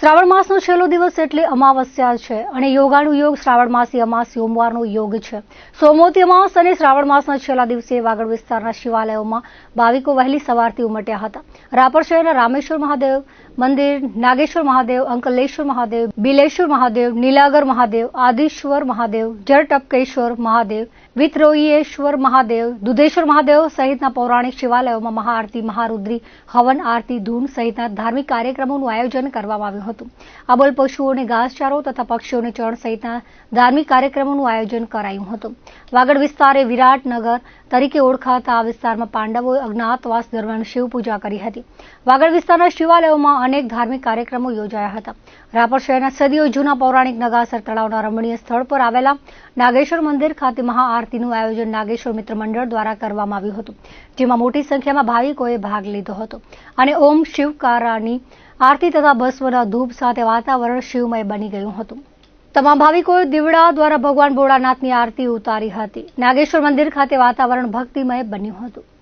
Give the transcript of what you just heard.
શ્રાવણ માસનો છેલ્લો દિવસ એટલે અમાવસ્યા છે અને યોગાનું યોગ શ્રાવણ માસી, અમાસ, સોમવારનો યોગ છે. સોમવતી, અમાસ અને શ્રાવણ માસના છેલ્લા દિવસે વાગડ વિસ્તારના શિવાલયોમાં ભાવિકો વહેલી સવારથી ઉમટ્યા હતા. રાપર શહેરના રામેશ્વર મહાદેવ મંદિર, નાગેશ્વર મહાદેવ, અંકલેશ્વર મહાદેવ, બિલેશ્વર મહાદેવ, નીલાગર મહાદેવ, આદિશ્વર મહાદેવ, જળટપકેશ્વર મહાદેવ વિત્રોઈયેશ્વર મહાદેવ, દુધેશ્વર મહાદેવ સહિતના પૌરાણિક શિવાલયોમાં મહાઆરતી, મહારુદ્રી, હવન આરતી, ધૂન સહિતના ધાર્મિક કાર્યક્રમોનું આયોજન કરવામાં આવ્યું હતું. અબોલ પશુઓને ઘાસચારો તથા પક્ષીઓને ચણ સહિતના ધાર્મિક કાર્યક્રમોનું આયોજન કરાયું હતું. વાગડ વિસ્તારે વિરાટનગર તરીકે ઓળખાતા આ વિસ્તારમાં પાંડવોએ અજ્ઞાતવાસ દરમિયાન શિવ પૂજા કરી હતી. વાગડ વિસ્તારના શિવાલયોમાં અનેક ધાર્મિક કાર્યક્રમો યોજાયા હતા. રાપર શહેરના સદીઓ જૂના પૌરાણિક નગાસર તળાવના રમણીય સ્થળ પર આવેલા નાગેશ્વર મંદિર ખાતે મહાઆરતીનું આયોજન નાગેશ્વર મિત્ર મંડળ દ્વારા કરવામાં આવ્યું હતું, જેમાં મોટી સંખ્યામાં ભાવિકોએ ભાગ લીધો હતો. અને ઓમ શિવકારાની આરતી તથા ભસ્મના ધૂપ સાથે વાતાવરણ શિવમય બની ગયું હતું. તમામ ભાવિકોએ દીવડા દ્વારા ભગવાન ભોળાનાથની આરતી ઉતારી હતી. નાગેશ્વર મંદિર ખાતે વાતાવરણ ભક્તિમય બન્યું હતું.